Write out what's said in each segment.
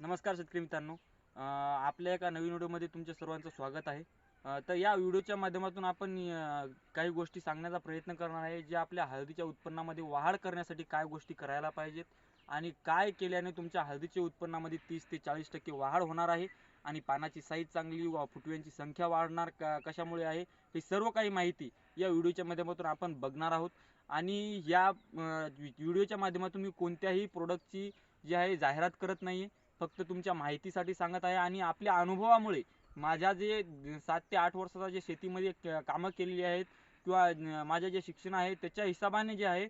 नमस्कार शेतकरी मित्रांनो. आपल्या एका नवीन व्हिडिओमध्ये तुमच्या सर्वांचं स्वागत आहे. तर या व्हिडिओच्या माध्यमातून आपण काही गोष्टी सांगण्याचा प्रयत्न करणार आहे जे आपल्या हळदीच्या उत्पन्नामध्ये वाढ करण्यासाठी काय गोष्टी करायला पाहिजेत आणि काय केल्याने तुमच्या हळदीच्या उत्पन्नामध्ये तीस ते चाळीस टक्के वाढ होणार आहे आणि पानाची साईज चांगली व फुटव्यांची संख्या वाढणार क कशामुळे आहे हे सर्व काही माहिती या व्हिडिओच्या माध्यमातून आपण बघणार आहोत. आणि या व्हिडिओच्या माध्यमातून मी कोणत्याही प्रोडक्टची जी आहे जाहिरात करत नाही फक्त तुमच्या माहितीसाठी सांगत आहे आणि आपल्या अनुभवामुळे माझ्या जे सात ते आठ वर्षाचा जे शेतीमध्ये क- कामं केलेली आहेत किंवा माझे जे शिक्षण आहे त्याच्या हिशोबाने जे आहे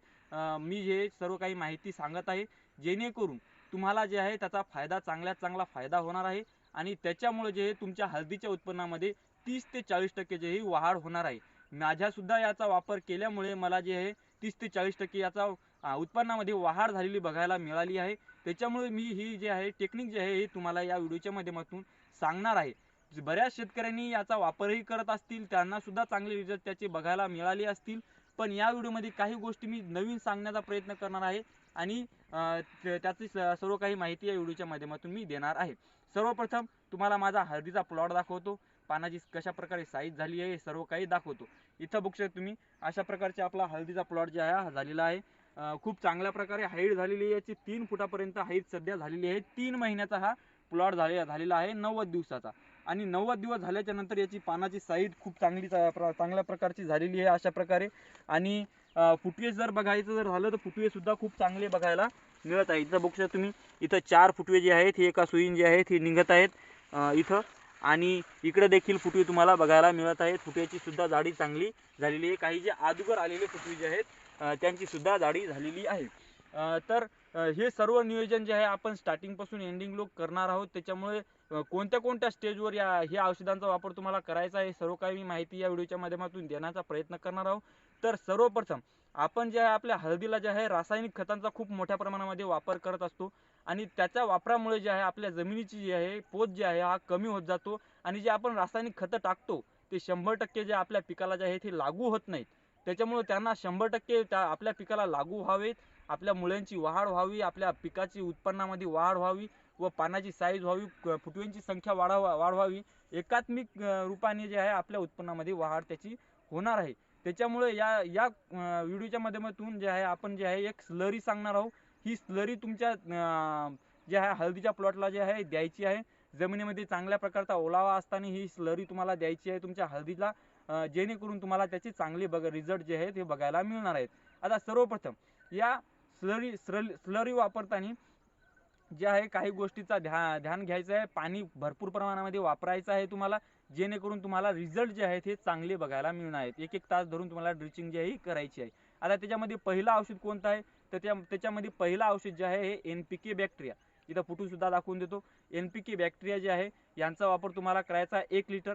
मी हे सर्व काही माहिती सांगत आहे. जेणेकरून तुम्हाला जे आहे त्याचा फायदा चांगल्यात चांगला फायदा होणार आहे आणि त्याच्यामुळे जे आहे तुमच्या हळदीच्या उत्पन्नामध्ये तीस ते चाळीस टक्के जे ही वाढ होणार आहे. माझ्यासुद्धा याचा वापर केल्यामुळे मला जे आहे तीस ते चाळीस टक्के याचा उत्पन्नामध्ये वाढ झालेली बघायला मिळाली आहे. त्याच्यामुळे मी ही जी आहे टेक्निक जी आहे हे तुम्हाला या व्हिडिओच्या माध्यमातून सांगणार आहे. बऱ्याच शेतकऱ्यांनी याचा वापरही करत असतील त्यांना सुद्धा चांगले रिझल्ट त्याचे बघायला मिळाले असतील. पण या व्हिडिओमध्ये काही गोष्टी मी नवीन सांगण्याचा प्रयत्न करणार आहे आणि त्याची सर्व काही माहिती या व्हिडिओच्या माध्यमातून मी देणार आहे. सर्वप्रथम तुम्हाला माझा हळदीचा प्लॉट दाखवतो. पानाची कशा प्रकारे साईज झाली आहे हे सर्व काही दाखवतो. इथं बघू शकता तुम्ही अशा प्रकारचे आपला हळदीचा प्लॉट जे आहे हा झालेला आहे. खूप चांगल्या प्रकारे हाईट झालेली आहे. याची तीन फुटापर्यंत हाईट सध्या झालेली आहे. तीन महिन्याचा हा प्लॉट झाले झालेला आहे नव्वद दिवसाचा. आणि नव्वद दिवस झाल्याच्यानंतर याची पानाची साईज खूप चांगली चांगल्या प्रकारची झालेली आहे अशा प्रकारे. आणि फुटवेज जर बघायचं जर झालं तर फुटवे सुद्धा खूप चांगले बघायला मिळत आहे. इथं बघू शकता तुम्ही इथं चार फुटवे जे आहेत हे एका सुईन जे आहेत हे निघत आहेत. इथं आणि इकडे देखील फुटवे तुम्हाला बघायला मिळत आहेत. फुटव्याची सुद्धा जाडी चांगली झालेली आहे. काही जे अगोदर आलेले फुटवे जे आहेत त्यांची सुद्धा जाडी झालेली आहे. तर हे सर्व नियोजन जे आहे आपण स्टार्टिंगपासून एंडिंग लोक करणार आहोत. त्याच्यामुळे कोणत्या कोणत्या स्टेजवर या ह्या औषधांचा वापर तुम्हाला करायचा आहे सर्व काही मी माहिती या व्हिडिओच्या माध्यमातून देण्याचा प्रयत्न करणार आहोत. तर सर्वप्रथम आपण जे आहे आपल्या हळदीला जे आहे रासायनिक खतांचा खूप मोठ्या प्रमाणामध्ये वापर करत असतो. आणि त्याच्या वापरामुळे जे आहे आपल्या जमिनीची जी आहे पोत जी आहे हा कमी होत जातो. आणि जे आपण रासायनिक खतं टाकतो ते शंभर टक्के जे आपल्या पिकाला जे आहे ते लागू होत नाहीत. त्याच्यामुळे त्यांना शंभर टक्के त्या आपल्या पिकाला लागू व्हावेत. आपल्या मुळ्यांची वाढ व्हावी आपल्या पिकाची उत्पन्नामध्ये वाढ व्हावी व पानाची साईज व्हावी फुटव्यांची संख्या वाढवा वाढवावी. एकात्मिक रूपाने जे आहे आपल्या उत्पन्नामध्ये वाढ त्याची होणार आहे. त्याच्यामुळे या या व्हिडिओच्या माध्यमातून जे आहे आपण जे आहे एक स्लरी सांगणार आहोत. ही स्लरी तुमच्या जे आहे हळदीच्या प्लॉटला जे आहे द्यायची आहे. जमिनीमध्ये चांगल्या प्रकारचा ओलावा असताना ही स्लरी तुम्हाला द्यायची आहे तुमच्या हळदीला जेणेकरून तुम्हाला त्याचे चांगले बघ रिझल्ट जे आहेत हे बघायला मिळणार आहेत. आता सर्वप्रथम या स्लरी स्लरी वापरताना जे आहे काही गोष्टीचा ध्या ध्यान घ्यायचं आहे. पाणी भरपूर प्रमाणामध्ये वापरायचं आहे तुम्हाला. जेणेकरून तुम्हाला रिझल्ट जे आहेत हे चांगले बघायला मिळणार. आहेत एक एक तास धरून तुम्हाला ड्रिचिंग जी आहे ही करायची आहे. आता त्याच्यामध्ये पहिलं औषध कोणतं आहे? तर त्या त्याच्यामध्ये पहिलं औषध जे आहे हे एन पी के बॅक्टेरिया इथं फुटून सुद्धा दाखवून देतो. एन पी के बॅक्टेरिया जे आहे यांचा वापर तुम्हाला करायचा एक लिटर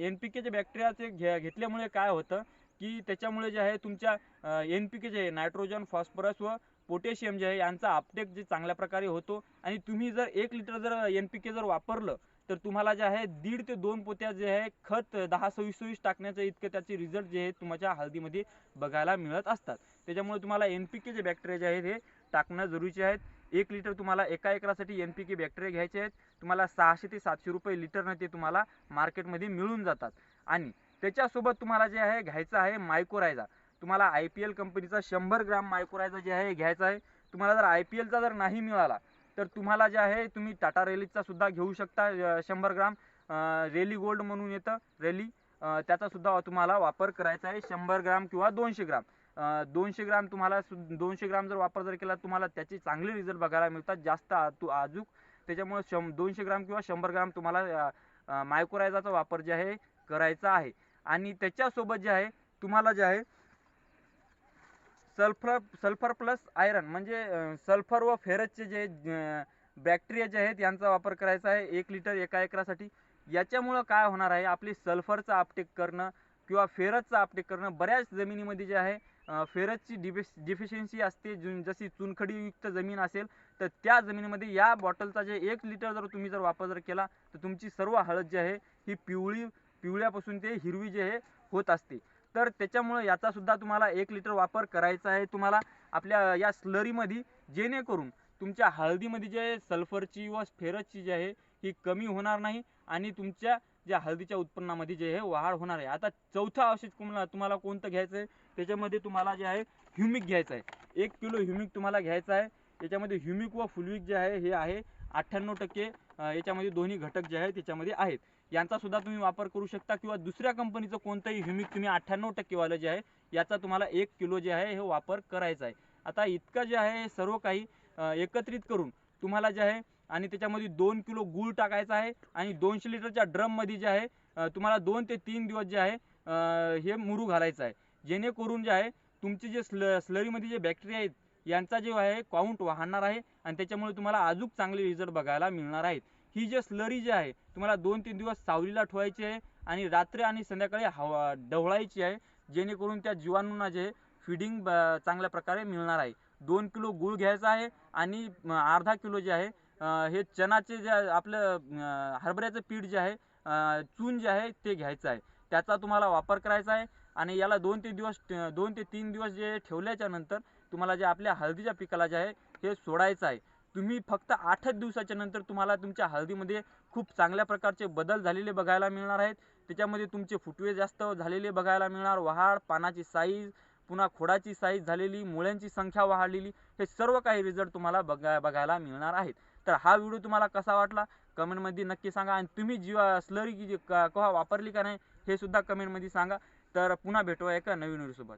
एन पी केचे बॅक्टेरियाचे घे घेतल्यामुळे काय होतं की त्याच्यामुळे जे आहे तुमच्या एन पी के जे आहे नायट्रोजन फॉस्फरस व पोटॅशियम जे आहे यांचा अपटेक जे चांगल्या प्रकारे होतो. आणि तुम्ही जर एक लिटर जर एन पी के जर वापरलं तर तुम्हाला जे आहे दीड ते दोन पोत्या जे आहे खत दहा सव्वीस सव्वीस टाकण्याचं इतकं त्याचे रिझल्ट जे आहे तुमच्या हळदीमध्ये बघायला मिळत असतात. त्याच्यामुळे तुम्हाला एन पी के जे बॅक्टेरिया जे आहेत हे टाकणं जरुरीचे आहेत. एक लिटर तुम्हाला एका एकरासाठी एन पी के बॅक्टेरिया घ्यायचे आहेत. तुम्हाला सहाशे ते सातशे रुपये लिटरनं ते तुम्हाला मार्केटमध्ये मिळून जातात. आणि त्याच्यासोबत तुम्हाला जे आहे घ्यायचं आहे मायकोरायझा तुम्हाला आय पी एल कंपनीचा शंभर ग्राम मायकोरायझा जे आहे घ्यायचा आहे. तुम्हाला जर आय पी एलचा जर नाही मिळाला तर तुम्हाला जे आहे तुम्ही टाटा रेलीचा सुद्धा घेऊ शकता शंभर ग्राम. रेली गोल्ड म्हणून येतं रेली. त्याचासुद्धा त्याचा सुद्धा तुम्हाला वापर करायचा आहे शंभर ग्राम किंवा दोनशे ग्राम. दोनशे ग्राम तुम्हाला सु- दोनशे ग्राम जर वापर जर केला तुम्हाला त्याचे चांगले रिझल्ट बघायला मिळतात जास्त तू अजूक त्याच्यामुळे शं दोनशे ग्राम किंवा शंभर ग्राम तुम्हाला मायक्रोरायझाचा वापर जे आहे करायचा आहे. आणि त्याच्यासोबत जे आहे तुम्हाला जे आहे सल्फर सल्फर प्लस आयरन म्हणजे सल्फर व फेरसचे जे बॅक्टेरिया जे आहेत यांचा वापर करायचा आहे एक लिटर एका एकरासाठी. याच्यामुळं काय होणार आहे? आपली सल्फरचा आपटेक करणं किंवा फेरसचं आपटेक करणं बऱ्याच जमिनीमध्ये जे आहे फेरसची डिफिश डिफिशियन्सी असते. जु- जशी चुनखडीयुक्त जमीन असेल तर त्या जमिनीमध्ये या बॉटलचा जे एक लिटर जर तुम्ही जर वापर जर केला तर तुमची सर्व हळद जी आहे ही पिवळी पिवळ्यापासून ते हिरवी जे आहे होत असते. तर त्याच्यामुळे याचा सुद्धा तुम्हाला एक लिटर वापर करायचा आहे. तुम्हाला आपल्या या स्लरीमध्ये जेणेकरून तुमच्या हळदीमध्ये जे सल्फरची व फेरसची जी आहे ही कमी होणार नाही आणि तुमच्या ज्या हळदीच्या उत्पन्नामध्ये जे आहे वाढ होणार आहे. आता चौथा औषध तुम्हाला तुम्हाला कोणतं घ्यायचं आहे? त्याच्यामध्ये तुम्हाला जे आहे ह्युमिक घ्यायचं आहे. एक किलो ह्युमिक तुम्हाला घ्यायचं आहे. याच्यामध्ये ह्युमिक व फुलविक जे आहे हे आहे अठ्ठ्याण्णव टक्के याच्यामध्ये दोन्ही घटक जे आहे त्याच्यामध्ये आहेत. यांचा सुद्धा तुम्ही वापर करू शकता किंवा दुसऱ्या कंपनीचं कोणतंही ह्युमिक तुम्ही अठ्ठ्याण्णव टक्केवालं जे आहे याचा तुम्हाला एक किलो जे आहे हे वापर करायचा आहे. आता इतकं जे आहे हे सर्व काही एकत्रित करून तुम्हाला जे आहे आणि त्याच्यामध्ये दोन किलो गूळ टाकायचा आहे आणि दोनशे लिटरच्या ड्रममध्ये जे आहे तुम्हाला दोन ते तीन दिवस जे आहे हे मुरू घालायचं आहे. जेणेकरून जे आहे तुमचे जे स्ल स्लरीमध्ये जे बॅक्टेरिया आहेत यांचा जे आहे काउंट वाहणार आहे आणि त्याच्यामुळे तुम्हाला अजून चांगले रिझल्ट बघायला मिळणार आहेत. ही जे स्लरी जी आहे तुम्हाला दोन तीन दिवस सावलीला ठेवायची आहे आणि रात्री आणि संध्याकाळी हवा ढवळायची आहे जेणेकरून त्या जीवाणूंना जे फिडिंग चांगल्या प्रकारे मिळणार आहे. दोन किलो गूळ घ्यायचा आहे आणि अर्धा किलो जे आहे हे चणाचे जे आपलं हरभऱ्याचं पीठ जे आहे चून जे आहे ते घ्यायचं आहे. त्याचा तुम्हाला वापर करायचा आहे आणि याला दोन ते दिवस दोन ते तीन दिवस जे ठेवल्याच्या नंतर तुम्हाला जे आपल्या हळदीच्या पिकाला जे आहे हे सोडायचं आहे. तुम्ही फक्त आठच दिवसाच्या नंतर तुम्हाला तुमच्या हळदीमध्ये खूप चांगल्या प्रकारचे बदल झालेले बघायला मिळणार आहेत. त्याच्यामध्ये तुमचे फुटवे जास्त झालेले बघायला मिळणार. वाढ पानाची साईज पुन्हा खोडाची साईज झालेली मुळ्यांची संख्या वाढलेली हे सर्व काही रिझल्ट तुम्हाला बघा बघायला मिळणार आहेत. तर हा व्हिडिओ तुम्हाला कसा वाटला? कमेंटमध्ये नक्की सांगा. आणि तुम्ही जीवा स्लरी की जी क- वापरली का नाही हे सुद्धा कमेंटमध्ये सांगा. तर पुन्हा भेटूया एका नवीन व्हिडिओसोबत